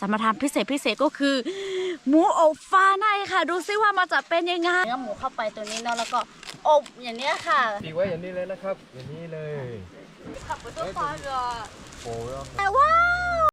จะมาทำพิเศษพิเศษก็คือ หมูอบฟ้าในค่ะ ดูซิว่ามันจะเป็นยังไงเนื้อหมูเข้าไปตัวนี้เนาะแล้วก็อบอย่างเนี้ยค่ะปีกไว้อย่างนี้เลยนะครับ อย่างนี้เลยขับไปตัวฟ้าก็โอ้ยแต่ว้าว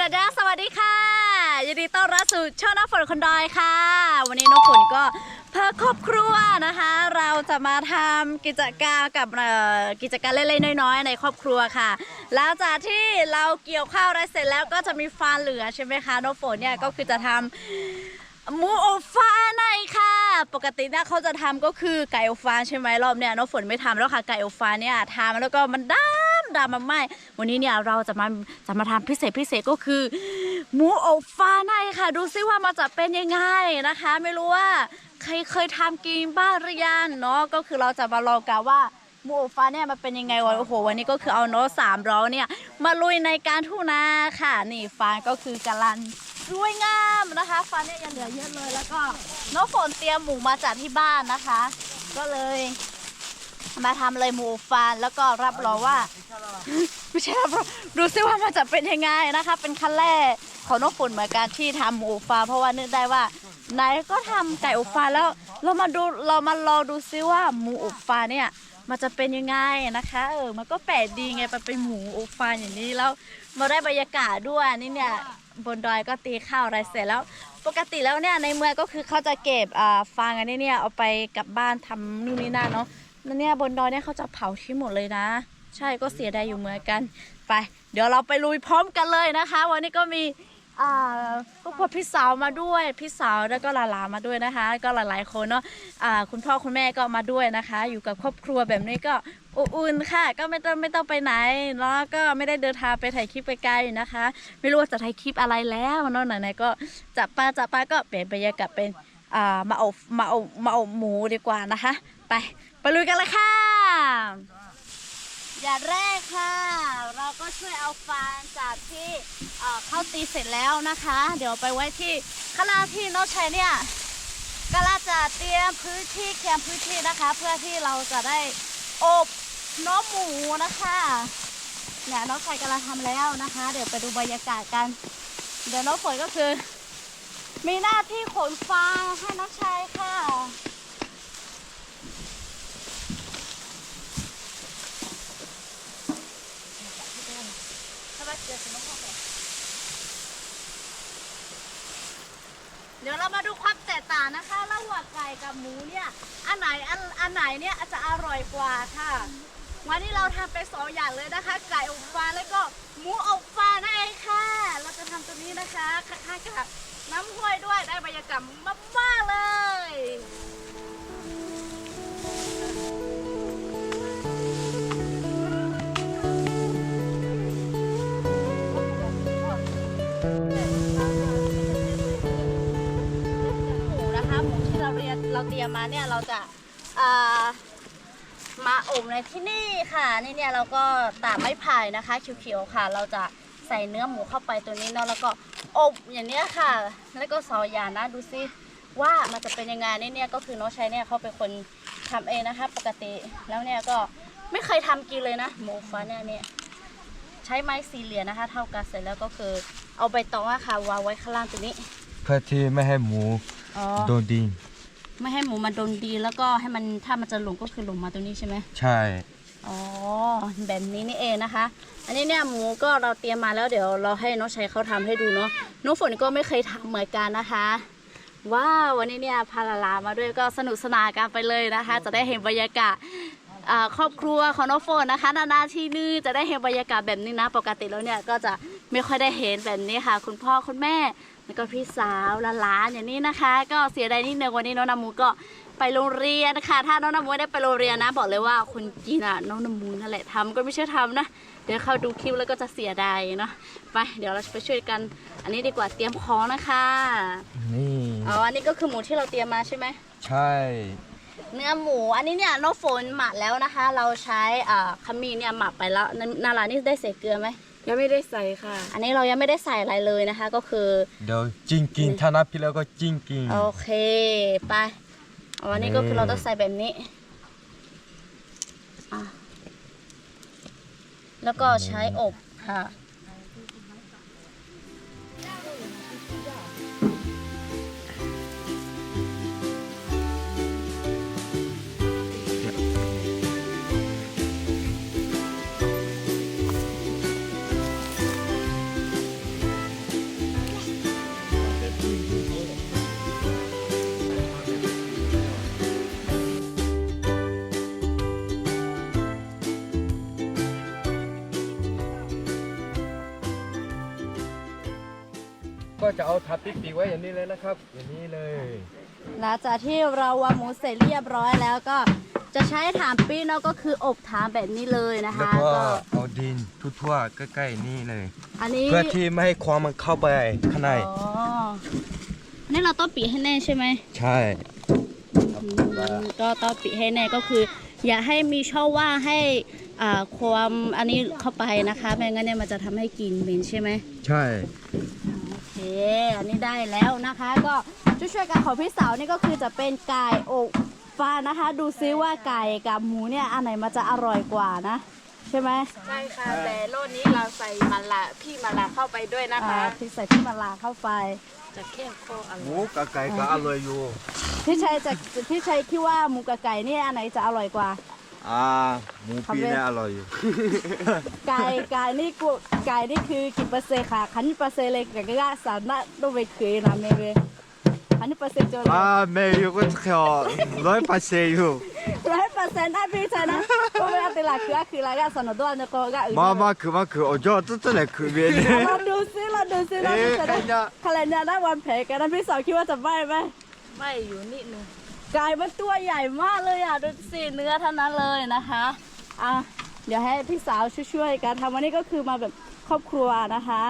ดาดาสวัสดีค่ะยินดีต้อนรับสู่ช่องน้ำฝนคนดอยค่ะ วันนี้น้องฝนก็พาครอบครัวนะคะ เราจะมาทำกิจกรรมกับกิจการมเล็กๆน้อยๆในครอบครัวค่ะหลังจากที่เราเกี่ยวข้าวอะไรเสร็จแล้วก็จะมีฟานเหลือใช่ไหมคะน้องฝนเนี่ยก็คือจะทำหมูอบฟาในค่ะ ปกติเนี่ยเขาจะทำก็คือไก่อบฟาใช่ไหมรอบเนี่ยน้องฝนไม่ทำแล้วค่ะไก่อบฟาเนี่ยทำแล้วก็มันดำ ดำมันไหมวันนี้เนี่ยเราจะมาจะมาทำพิเศษพิเศษก็คือหมูอบฟ้าในค่ะ ดูซิว่ามันจะเป็นยังไงนะคะ ไม่รู้ว่าใครเคยทำกินบ้างหรือยังเนาะก็คือเราจะมาลองกันว่าหมูอบฟ้าเนี่ยมันเป็นยังไงวะโอ้โหวันนี้ก็คือเอาโน้ตสามร้อเนี่ย มาลุยในการทุ่งนาค่ะ นี่ฟ้าก็คือกำลังสวยงามนะคะ ฟ้าเนี่ยยังเหลือเยอะเลยแล้วก็น้องฝนเตรียมหมูมาจากที่บ้านนะคะ ก็เลย มาทำเลยหมูฟานแล้วก็รับรองว่า ไม่ใช่รับรองดูซิว่ามันจะเป็นยังไงนะคะ เป็นขั้นแรกของน้องฝนเหมือนกันที่ทำหมูฟานเพราะว่านึกได้ว่านายก็ทำไก่อบฟานแล้ว เรามาดูเรามาลอดูซิว่าหมูอบฟานเนี่ย มันจะเป็นยังไงนะคะ เออ มันก็แปลกดีไงมันเป็นหมูอบฟานอย่างนี้แล้วมาได้บรรยากาศด้วยนี่เนี่ยบนดอยก็ตีข้าวอะไรเสร็จแล้ว ปกติแล้วเนี่ยในเมืองก็คือเขาจะเก็บอ่าฟางอันนี้เนี่ยเอาไปกลับบ้านทำนู่นนี่นั่นเนาะ นั่นเนี่ยบนดอยเนี่ยเขาจะเผาทิ้งหมดเลยนะ ใช่ก็เสียดายอยู่เหมือนกัน ไป เดี๋ยวเราไปลุยพร้อมกันเลยนะคะ วันนี้ก็มีอ่าครอบพี่สาวมาด้วย พี่สาวแล้วก็หลานๆมาด้วยนะคะ ก็หลายๆคนเนาะอ่าคุณพ่อคุณแม่ก็มาด้วยนะคะ อยู่กับครอบครัวแบบนี้ก็อุ่นค่ะ ก็ไม่ต้องไม่ต้องไปไหนแล้วก็ไม่ได้เดินทางไปถ่ายคลิปไกลๆนะคะ ไม่รู้ว่าจะถ่ายคลิปอะไรแล้วเนาะไหนๆก็จับปลาจับปลาก็เปลี่ยนบรรยากาศเป็นอ่ามาอบมาอบมาอบหมูดีกว่านะคะ ไป ไปลุยกันเลยค่ะอย่างแรกค่ะ เราก็ช่วยเอาฟางจากที่เข้าตีเสร็จแล้วนะคะ เดี๋ยวไปไว้ที่ข้างล่างที่น้องชัยเนี่ยก็ลาจะเตรียมพื้นที่แคมพื้นที่นะคะ เพื่อที่เราจะได้อบน้องหมูนะคะเนี่ยน้องชัยกำลังทำแล้วนะคะ เดี๋ยวไปดูบรรยากาศกัน เดี๋ยวน้องฝนก็คือ มีหน้าที่ขนฟางให้น้องชัยค่ะ เดี๋ยวเรามาดูความแตกต่างนะคะ ระหว่างไก่กับหมูเนี่ย อันไหนอันอันไหนเนี่ยจะอร่อยกว่าค่ะ วันนี้เราทำไปสองอย่างเลยนะคะ ไก่อบฟางแล้วก็หมูอบฟางนั่นเองค่ะ เราจะทำตัวนี้นะคะข้างๆกับน้ำห้วยด้วยได้บรรยากาศมากๆเลย เราเรียนเราเตรียมมาเนี่ยเราจะเอ่อมาอบในที่นี่ค่ะนี่เนี่ยเราก็ตากไม้ไผ่นะคะเขียวๆค่ะ เราจะใส่เนื้อหมูเข้าไปตัวนี้เนาะแล้วก็อบอย่างเนี้ยค่ะ แล้วก็ซอยยานะดูซิว่ามันจะเป็นยังไงนี่เนี่ยก็คือน้องชัยเนี่ยเขาเป็นคนทำเองนะคะ ปกติแล้วเนี่ยก็ไม่เคยทำกินเลยนะ หมูฟ้าเนี่ยเนี่ยใช้ไม้สี่เหลี่ยมนะคะ เท่ากันเสร็จแล้วก็คือเอาใบตองอะค่ะวางไว้ข้างล่างตัวนี้ เพื่อที่ไม่ให้หมูอ๋อโดนดิน ไม่ให้หมูมันโดนดีแล้วก็ให้มันถ้ามันจะหลงก็คือหลงมาตรงนี้ใช่ไหมใช่ อ๋อแบบนี้นี่เองนะคะ อันนี้เนี่ยหมูก็เราเตรียมมาแล้วเดี๋ยวเราให้น้องชัยเขาทำให้ดูเนาะน้องฝนก็ไม่เคยทำเหมือนกันนะคะ ว้าววันนี้เนี่ยพาลาลามาด้วยก็สนุกสนานกันไปเลยนะคะ จะได้เห็นบรรยากาศอ่าครอบครัวของน้องฝนนะคะนานๆทีนึงจะได้เห็นบรรยากาศแบบนี้นะ ปกติแล้วเนี่ยก็จะไม่ค่อยได้เห็นแบบนี้ค่ะ คุณพ่อคุณแม่ แล้วก็พี่สาวหลานๆอย่างนี้นะคะ ก็เสียดายนิดนึงวันนี้น้องนามูก็ไปโรงเรียนค่ะ ถ้าน้องนามูไม่ได้ไปโรงเรียนนะบอกเลยว่าคนจีนอะน้องนามูนั่นแหละทำก็ไม่ใช่ทำนะเดี๋ยวเขาดูคลิปแล้วก็จะเสียดายเนาะไปเดี๋ยวเราไปช่วยกัน อันนี้ดีกว่าเตรียมของนะคะนี่อ๋ออันนี้ก็คือหมูที่เราเตรียมมาใช่ไหมใช่เนื้อหมูอันนี้เนี่ยน้องฝนหมักแล้วนะคะ เราใช้อ่าขมิ้นเนี่ยหมักไปแล้วนนารานี่ได้ใส่เกลือไหม ยังไม่ได้ใส่ค่ะ อันนี้เรายังไม่ได้ใส่อะไรเลยนะคะ ก็คือ เดี๋ยวจริงกินถ้านับพี่แล้วก็จริงกิน โอเคไปอ๋ออันนี้ก็คือเราต้องใส่แบบนี้อะแล้วก็ใช้อบค่ะ ก็จะเอาทับปิ๊กปีกไว้อย่างนี้เลยนะครับ อย่างนี้เลย หลังจากที่เราวางหมูเสร็จเรียบร้อยแล้วก็จะใช้ถามปี้เนาะก็คืออบถามแบบนี้เลยนะแล้วคะก็ก็เอาดินทั่วๆใกล้ๆนี่เลย อันนี้เพื่อที่ไม่ให้ความมันเข้าไปข้างใน อ๋ออันนี่เราต้องปิดให้แน่ใช่ไหมใช่อืมก็ต้องปิดให้แน่ก็คือ อย่าให้มีช่องว่างให้อ่าความอันนี้เข้าไปนะคะไม่งั้นเนี่ยมันจะทำให้กลิ่นเหม็นใช่ไหม ใช่โอเค อันนี้ได้แล้วนะคะ ก็ช่วยๆกันของพี่สาวนี่ก็คือจะเป็นไก่อกฟางนะคะ ดูซิว่าไก่กับหมูเนี่ยอันไหนมันจะอร่อยกว่านะ ใช่ไหมใช่ค่ะแต่โลดนี้เราใส่มะละพี่มะละเข้าไปด้วยนะอ่าคะพี่ใส่ที่มะลาเข้าไป จะเข้มข้นอหร่อยมูกับไก่ก็อร่อยอยู่พี่ชัยจะพี่ชัยคิดว่าหมูกับไก่เนี่ยอันไหนจะอร่อยกว่า อ่าหมูปีเนี่ยอร่อยอยู่ไก่ไก่นี่กูไก่นี่คือกี่เปอร์เซ็นต์ค่ะคันเปอร์เซ็นต์เลยไก่ก็สามารถต้องไปเคยนะแม่เวคันเปอร์เซ็นต์จนอ่าเม่อยู่ก็เขียร้อยเปอร์เซ็นต์อยู่ร้อยเปอร์เซ็นต์ได้พี่ชนะก็ไม่เอาแต่ละคือคือละก็สนุกด้วยนะก็ก็มามาคือมาคือโอ้ยตัวตัวเลยคือเวียนเราดูซิเราดูซิเราดูซินะคะแนนได้วันแผลกันนะพี่สาวคิดว่าจะไหวไหมไม่อยู่นิดนึง ไก่มันตัวใหญ่มากเลยอะดูสิเนื้อเท่านั้นเลยนะคะอะเดี๋ยวให้พี่สาวช่วยๆกันทำวันนี้ก็คือมาแบบครอบครัวนะคะ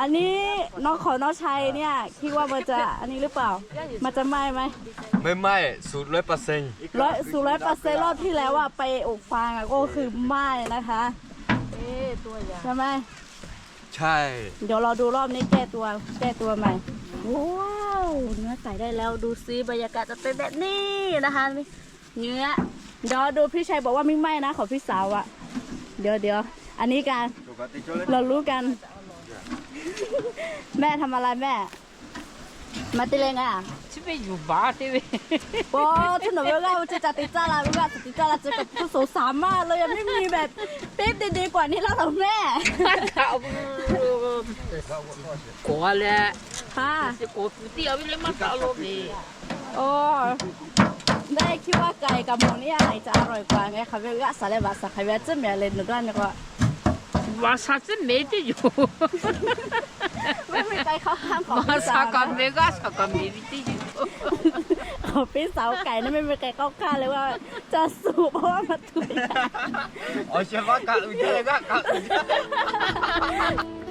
อันนี้น้องขอน้องชัยเนี่ยคิดว่ามันจะอันนี้หรือเปล่า มันจะไหม้ไหมไม่ไม่สูตรร้อยเปอร์เซ็นต์ร้อยสูร้อยเปอร์เซ็นต์รอบที่แล้วอะไปอบฟางอะก็คือไหม้นะคะเอ๊ะตัวใหญ่ใช่ไหมใช่ เดี๋ยวเราดูรอบนี้แก้ตัวแก้ตัวใหม่ ว้าวเนื้อไก่ได้แล้วดูซิบรรยากาศจะเป็นแบบนี้นะคะเนื้อเดี๋ยวดูพี่ชัยบอกว่าไม่ไหม้นะของพี่สาวอะเดี๋ยวเดี๋ยวอันนี้กันเรารู้กัน แม่ทำอะไรแม่ มาติเลงอะชิบไปอยู่บ้านที่โอ้ถนนเวลาจะจัดติดจ้าละเวลาจะติดจ้าละเจอกับผู้โสสามมากเลยยังไม่มีแบบปิ๊บดีๆกว่านี้แล้วเหรอแม่เขากลัวแหละ ค่ะจะกลัวผู้เดียวไม่ได้มาตลกเลยโอ้ได้คิดว่าไก่กับหมูนี่อะไรจะอร่อยกว่าไงคะเวลาสาเลบาสักใครเวลาจะมีอะไรหนึ่งด้านก็ว่าซาจะไม่ได้อยู่ไม่มีใครเข้าข้างของว่าพี่ซาสาวกันนะไม่ก็ซากันไม่ได้อยู่ของพี่สาวไก่นั่นไม่มีใครเข้าข้างเลยว่า จะสูบเพราะว่ามันตุยอ๋อใช่ปะกะอุจจาระกะกะอุจจาระ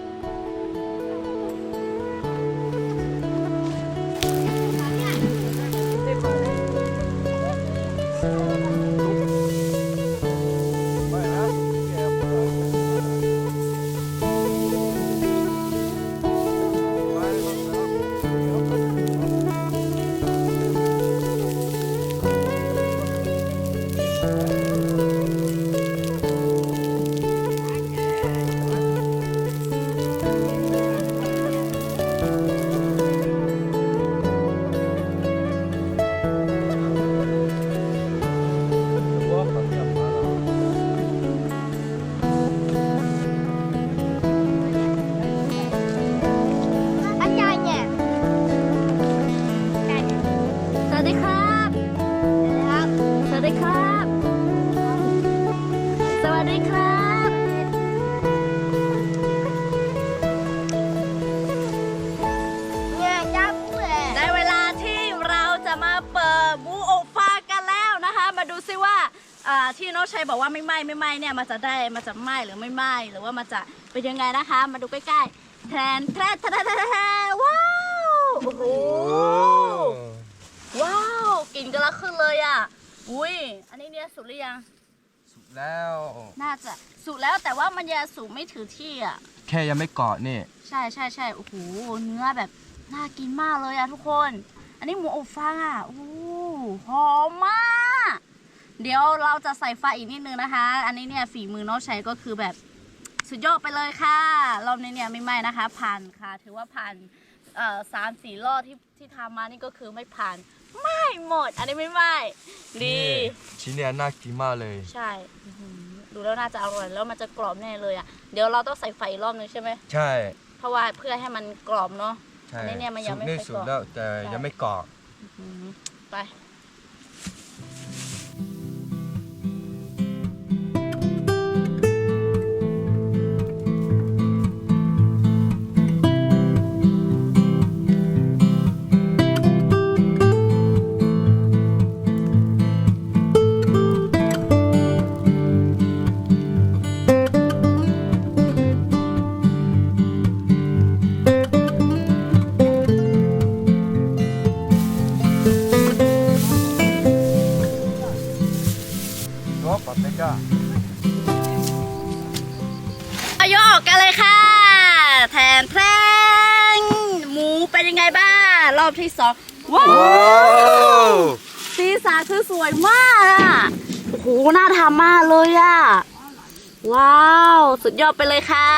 บอกว่าไม่ไหม้ไม่ไหม้เนี่ยมันจะได้มันจะไหม้หรือไม่ไหม้หรือว่ามันจะเป็นยังไงนะคะ มาดูใกล้ๆแทนแทนแทนแทนแทนว้าวโอ้โหว้าวกลิ่นกระขึ้นเลยอะอุ้ยอันนี้เนี่ยสุกหรือยังสุกแล้ว น่าจะสุกแล้วแต่ว่ามันยังสุกไม่ถือที่อะแค่ยังไม่เกาะนี่ ใช่ใช่ใช่โอ้โหเนื้อแบบน่ากินมากเลยอะทุกคน อันนี้หมูอบฟางอะโอ้โหหอมมาก เดี๋ยวเราจะใส่ไฟอีกนิดนึงนะคะ อันนี้เนี่ยฝีมือน้องชัยก็คือแบบสุดยอดไปเลยค่ะรอบนี้เนี่ยไม่ไหม้นะคะ ผ่านค่ะ ถือว่าผ่านเอ่อสามสี่รอบที่ที่ทำมานี่ก็คือไม่ผ่านไม่หมด อันนี้ไม่ไหม้ดีชิ้นเนี้ยน่ากินมากเลย ใช่อื้อหือดูแล้วน่าจะอร่อยแล้วมันจะกรอบแน่เลยอะเดี๋ยวเราต้องใส่ไฟอีกรอบนึงใช่ไหมใช่ เพราะว่าเพื่อให้มันกรอบเนาะใช่อันนี้เนี่ยมันยังไม่สุกนี่ค่อยสุกเกาะแล้วแต่ยังไม่เกาะอืมไป บที่สองว้าว สีสันคือสวยมากอะโอ้โหน่าทำมากเลยอะว้าว สุดยอดไปเลยค่ะ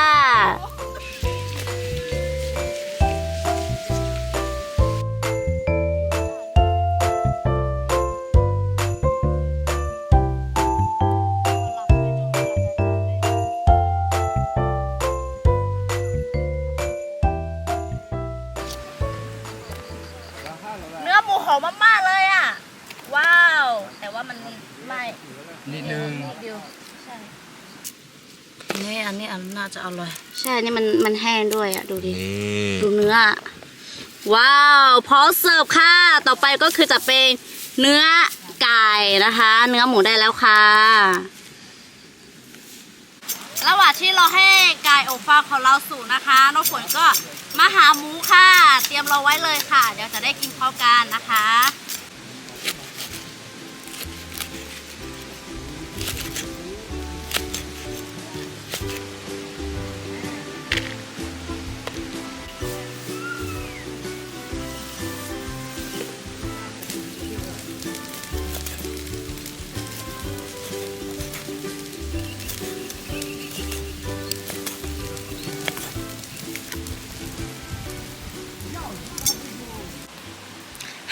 อันน่าจะอร่อย ใช่นี่มันมันแห้งด้วยอะ ดูดิ นี่ดูเนื้อว้าวพร้อมเสิร์ฟค่ะ ต่อไปก็คือจะเป็นเนื้อไก่นะคะ เนื้อหมูได้แล้วค่ะ ระหว่างที่เราให้ไก่อบฟางของเราสุกนะคะน้องฝนก็มาหาหมูค่ะ เตรียมเราไว้เลยค่ะ เดี๋ยวจะได้กินพร้อมกันนะคะ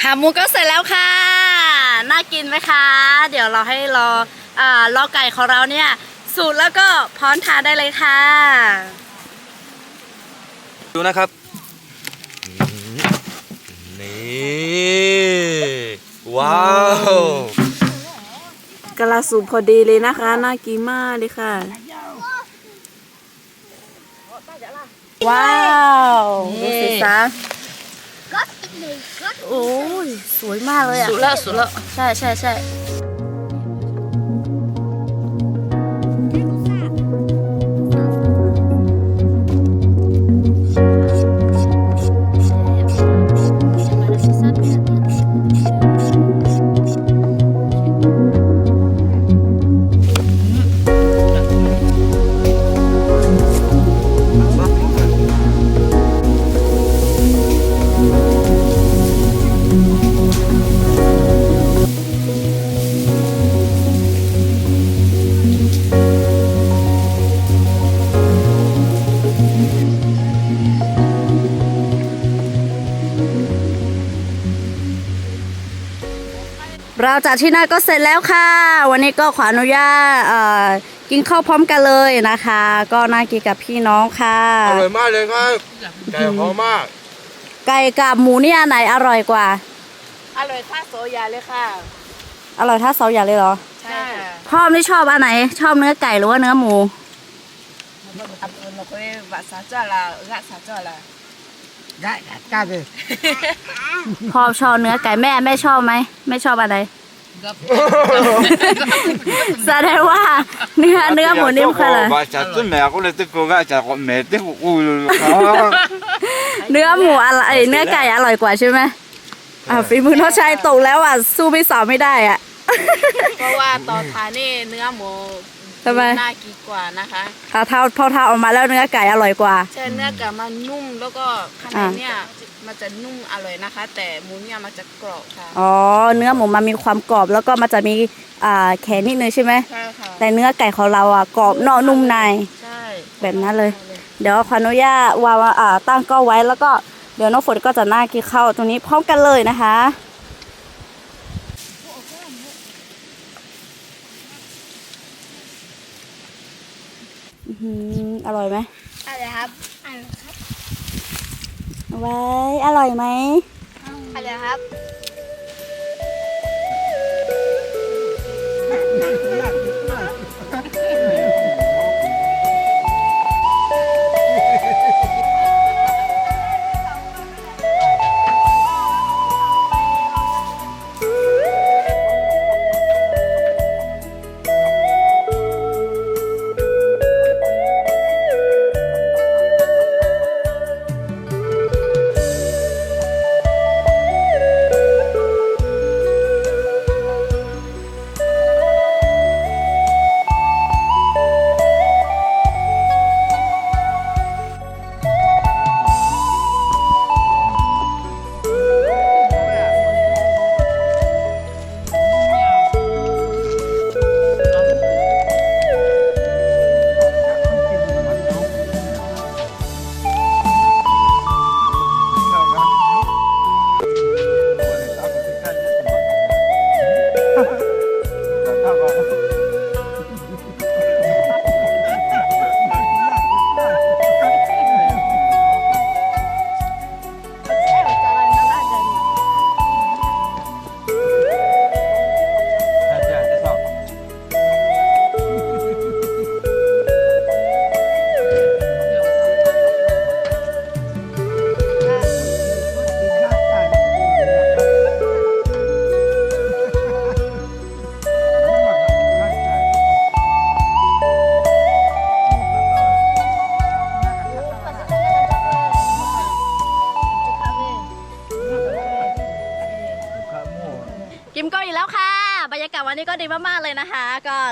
หาหมูก็เสร็จแล้วค่ะ น่ากินไหมคะ เดี๋ยวเราให้รออ่ารอไก่ของเราเนี่ยสูตรแล้วก็พร้อมทานได้เลยค่ะ ดูนะครับ นี่ว้าวกระสุพอดีเลยนะคะน่ากินมากเลยค่ะ ว้าวดูสิซะ โอ้ย สวยมากเลยอะ สุดแล้วสุดแล้วใช่ใช่ใช่ เราจากที่นั่นก็เสร็จแล้วค่ะ วันนี้ก็ขออนุญาตเอ่อกินข้าวพร้อมกันเลยนะคะ ก็น่ากินกับพี่น้องค่ะ อร่อยมากเลยครับไก่หอมมาก ไก่กับหมูเนี่ยอันไหนอร่อยกว่าหอร่อยท่าโซยาเลยค่ะ อร่อยถ้าเซาอย่าเลยเหรอ ใช่ค่ะพ่อไม่ชอบอันไหน ชอบเนื้อไก่หรือว่าเนื้อหมูอับอุนเราก็ว่าสาจ้าละงะสาจ้าละ Gak, gak tu. พ่อชอบเนื้อไก่แม่แม่ชอบไหมไม่ชอบอะไร แสดงว่าเนื้อเนื้อหมูนิ่มคืออะไร Baca tu meh aku nanti kau gak cakap meh tu aku. เนื้อหมูอะไรเนื้อไก่อร่อยกว่าใช่ไหมอ่าฝีมือน้องชายตกแล้วอะสู้พี่สาวไม่ได้อะเพราะว่าตอนทานนี่เนื้อหมู ทำไม น่ากินกว่านะคะอ่าเท่าเท่าเท่าออกมาแล้วเนื้อไก่อร่อยกว่า ใช่เนื้อกับมันนุ่มแล้วก็ข้างในอ่าเนี่ยมันจะนุ่มอร่อยนะคะ แต่หมูเนี่ยมันจะกรอบค่ะอ๋อ เนื้อหมูมันมีความกรอบแล้วก็มันจะมีอ่าแข็งนิดนึงใช่ไหม ใช่ค่ะแต่เนื้อไก่ของเราอะกรอบนอกนุ่มใน ใช่แบบนั้นเลย เดี๋ยวขออนุญาตวางอ่าตั้งกล้องไว้แล้วก็เดี๋ยวน้องฝนก็จะน่ากินข้าวตรงนี้พร้อมกันเลยนะคะ อื้อหืออร่อยไหมอะไรครับไว้อร่อยไหมอะไรครับกิ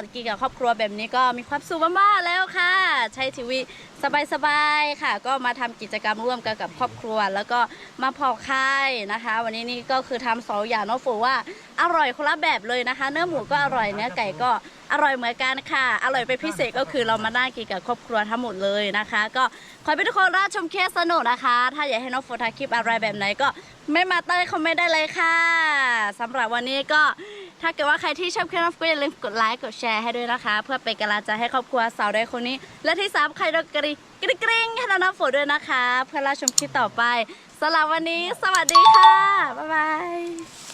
ก็กินกับครอบครัวแบบนี้ก็มีความสุขมากๆแล้วค่ะ ใช้ชีวิตสบายๆค่ะ ก็มาทำกิจกรรมร่วมกันกับครอบครัว แล้วก็มาเผาค่ายนะคะ วันนี้นี่ก็คือทำสองอย่างน้องฟูว่าอร่อยคนละแบบเลยนะคะ เนื้อหมูก็อร่อยเนื้อไก่ก็อร่อยเหมือนกันค่ะ อร่อยเป็นพิเศษก็คือเรามานั่งกินกับครอบครัวทั้งหมดเลยนะคะ ก็ขอให้ทุกคนรับชมเคสสนุกนะคะ ถ้าอยากให้น้องฟูถ่าคลิปอะไรแบบไหนก็ไม่มาเต้ยคอมเมนต์ได้เลยค่ะสำหรับวันนี้ก็ ถ้าเกิดว่าใครที่ชอบคลิปนี้ก็อย่าลืมกดไลค์กดแชร์ให้ด้วยนะคะ เพื่อเป็นกำลังใจให้ครอบครัวสาวได้คนนี้ และที่สามใครดกกระดิ่งกริ๊งกริ๊งให้น้องน้ำฝนด้วยนะคะ เพื่อรับชมคลิปต่อไปสำหรับวันนี้ สวัสดีค่ะ บ๊ายบาย